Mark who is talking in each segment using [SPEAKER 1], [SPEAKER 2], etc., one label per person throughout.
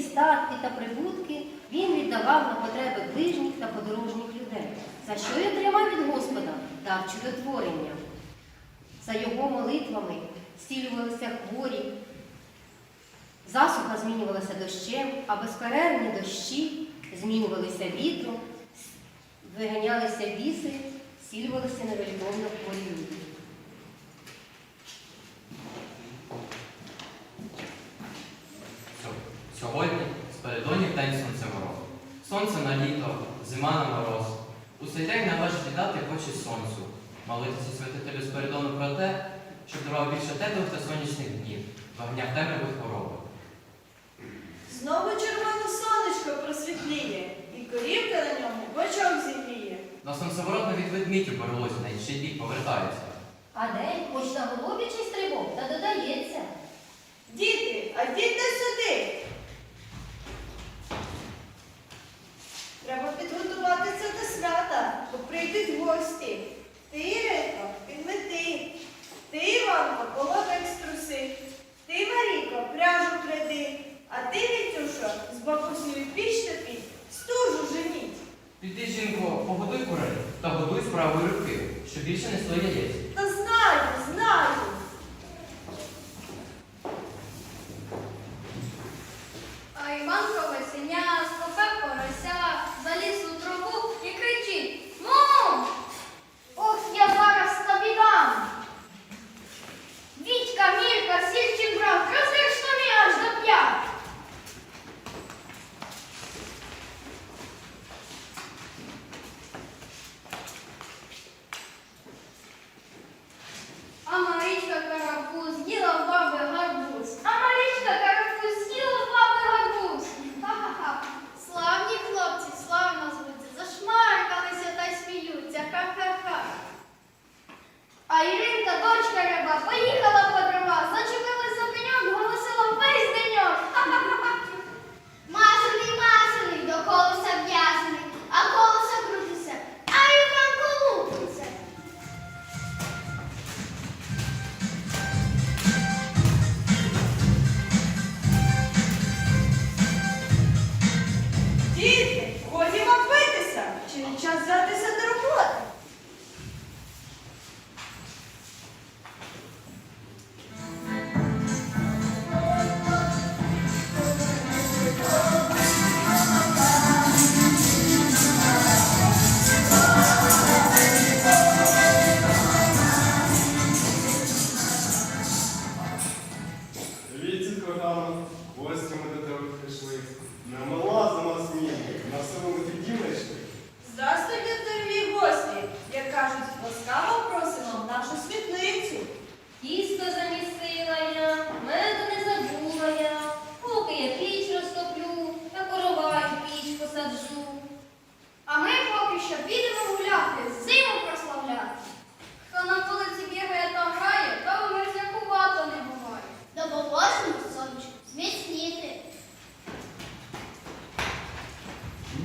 [SPEAKER 1] статки та прибутки він віддавав на потреби ближніх та подорожніх людей, за що й отримав від Господа дар чудотворення. За його молитвами зцілювалися хворі, засуха змінювалася дощем, а безперервні дощі змінювалися вітром, виганялися біси, зцілювалися невеликовно хворі люди.
[SPEAKER 2] Сьогодні спередонів день сонцеморозу. Сонце на літо, зима на мороз. У цей день належить віддати очі сонцю, молитися святителю Спиридону про те, щоб давав більше теплих та сонячних днів, вогня темряви хвороби.
[SPEAKER 3] Знову червоне сонечко просвітліє, і корівка на ньому бочок зігріє.
[SPEAKER 2] На сонцеворот від ведмідів боролось на інший бік повертається.
[SPEAKER 1] А день хоч на голубічий стрибок та додається.
[SPEAKER 3] Діти, а діти
[SPEAKER 2] щоб більше не стоїть яєць.
[SPEAKER 3] Та знаю, знаю. Чи не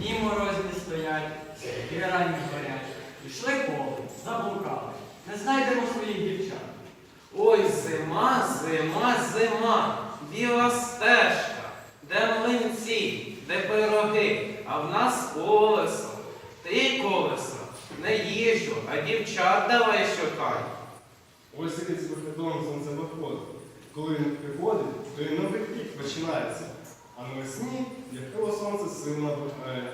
[SPEAKER 4] Дні морозні стоять, сірки ранні горять. Пішли поле, заблукали, не знайдемо своїх дівчат.
[SPEAKER 5] Ой, зима, зима, зима, біла стежка, де млинці, де пироги, а в нас колесо. Ти колесо, не їжу, а дівчат давай шукай.
[SPEAKER 6] Ось який з виходом сонце виходить. Коли він приходить, то і новий рік починається. А навесні, як коло сонце сильно набирає.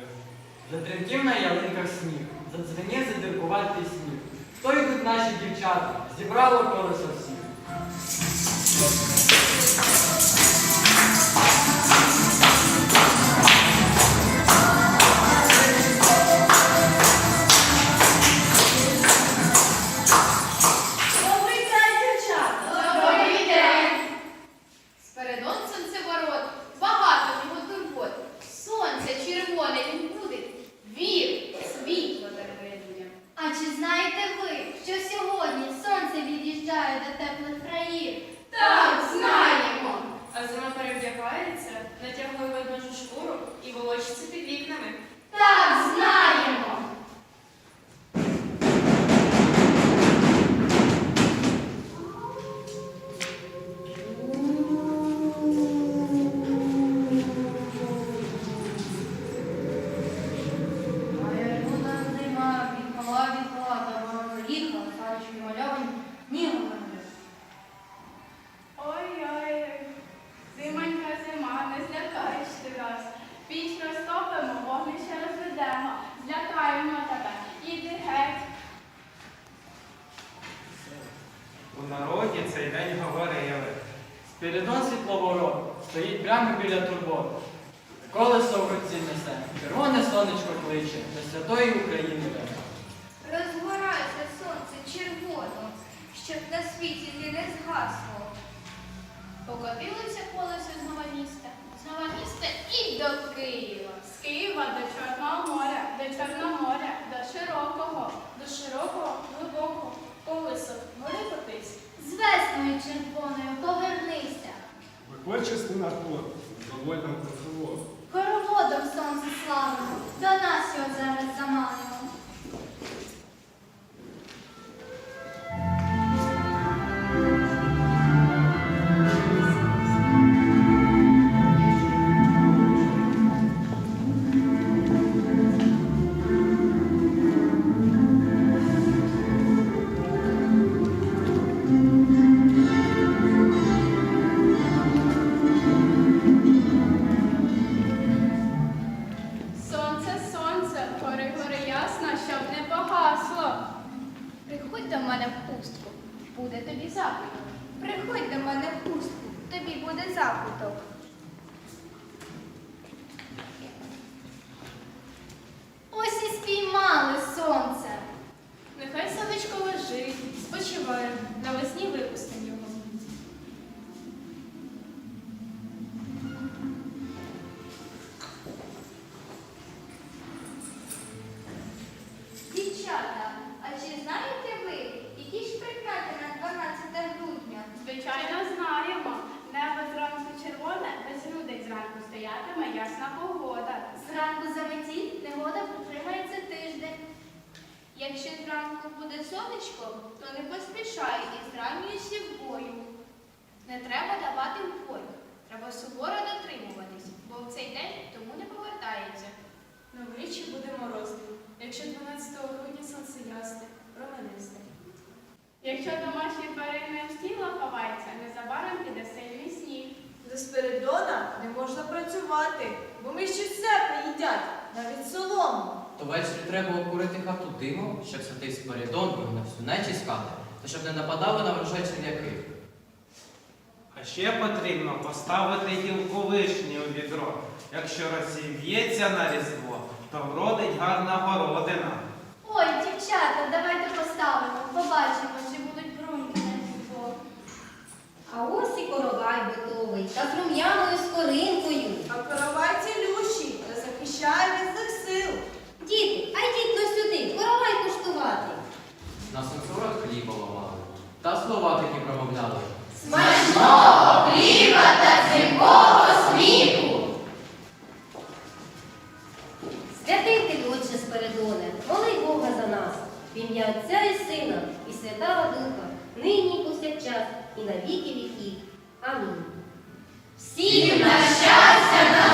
[SPEAKER 4] Затремтів на ялинках сніг, задзвенів задиркуватий сніг. Хто йдуть наші дівчата? Зібрало колесо всіх.
[SPEAKER 5] Цей день говорили.
[SPEAKER 4] Спірідон світловорот стоїть прямо біля турботи. Колесо в руці несе, червоне сонечко кличе, до святої України веде.
[SPEAKER 7] Розгорайся, сонце червоно, щоб на світі ти не згасло. Покотилося колесо з нова міста, з нова міста і до Києва.
[SPEAKER 8] З Києва до Чорного моря, до Чорного моря, до широкого, до широкого, глибокого, колесо,
[SPEAKER 6] Виходь частина фото, доволь нам прохолод.
[SPEAKER 7] Хороводом сонце славно, до нас його зараз заманимо. Якщо зранку буде сонечко, то не поспішай із ранньою сівбою. Не треба давати впой. Треба суворо дотримуватись, бо в цей день тому не повертається.
[SPEAKER 8] На врічі буде морозний, якщо 12 грудня сонце ясне, променисте. Якщо домашні тварини в стіло ховаються, незабаром піде сильний сніг.
[SPEAKER 3] До Спиридона не можна працювати, бо ми ще все приїдять, навіть солому.
[SPEAKER 2] То ввечері треба окурити хату димом, щоб святий Спиридон вигнав всю нечість хати, та щоб не нападали на врожай черв'яки.
[SPEAKER 5] А ще потрібно поставити гілку вишні у відро. Якщо розів'ється на різдво, то вродить гарна городина.
[SPEAKER 7] Ой, дівчата, давайте поставимо, побачимо, чи будуть бруньки на ціпок.
[SPEAKER 1] А ось і коровай готовий та з рум'яною скоринкою.
[SPEAKER 3] А коровай цілющий та захищає від.
[SPEAKER 1] Діти, а йдіть но сюди, коровай куштувати.
[SPEAKER 2] На сонцеворот хліба ламали, та слова такі промовляли.
[SPEAKER 1] Смачного хліба та дзвінкого сміху. Святий ти, Отче Спиридоне, моли Бога за нас, в ім'я Отця і Сина, і Святого Духа, нині і повсякчас, і на віки віків. Амінь. Всім на щастя!